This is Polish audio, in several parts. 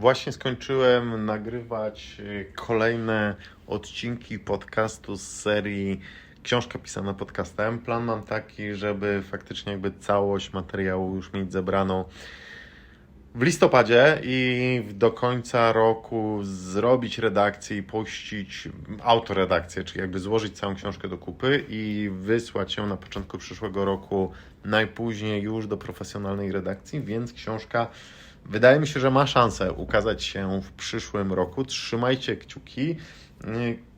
Właśnie skończyłem nagrywać y, kolejne odcinki podcastu z serii Książka pisana podcastem. Plan mam taki, żeby faktycznie jakby całość materiału już mieć zebraną w listopadzie i do końca roku zrobić redakcję i puścić autoredakcję, czyli jakby złożyć całą książkę do kupy i wysłać ją na początku przyszłego roku, najpóźniej już do profesjonalnej redakcji, więc książka wydaje mi się, że ma szansę ukazać się w przyszłym roku. Trzymajcie kciuki.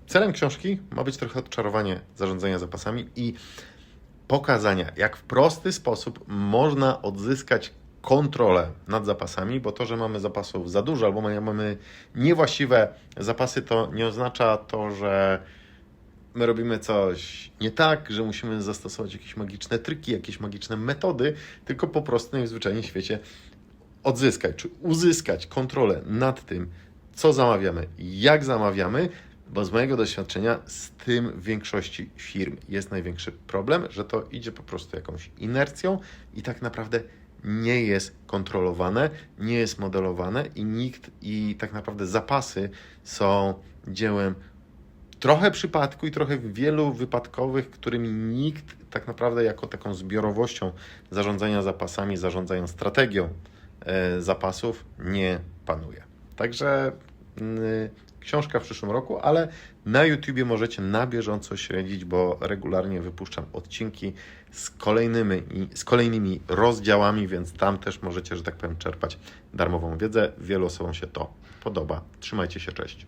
Celem książki ma być trochę odczarowanie zarządzania zapasami i pokazania, jak w prosty sposób można odzyskać kontrolę nad zapasami, bo to, że mamy zapasów za dużo albo mamy niewłaściwe zapasy, to nie oznacza to, że my robimy coś nie tak, że musimy zastosować jakieś magiczne triki, jakieś magiczne metody, tylko po prostu najzwyczajniej w świecie odzyskać czy uzyskać kontrolę nad tym, co zamawiamy, jak zamawiamy, bo z mojego doświadczenia z tym w większości firm jest największy problem, że to idzie po prostu jakąś inercją i tak naprawdę nie jest kontrolowane, nie jest modelowane i nikt i tak naprawdę zapasy są dziełem trochę przypadku i trochę wielu wypadkowych, którymi nikt tak naprawdę jako taką zbiorowością zarządzania zapasami, zarządzania strategią zapasów nie panuje. Także y, książka w przyszłym roku, ale na YouTubie możecie na bieżąco śledzić, bo regularnie wypuszczam odcinki z kolejnymi, z kolejnymi rozdziałami, więc tam też możecie, że tak powiem, czerpać darmową wiedzę. Wielu osobom się to podoba. Trzymajcie się, cześć.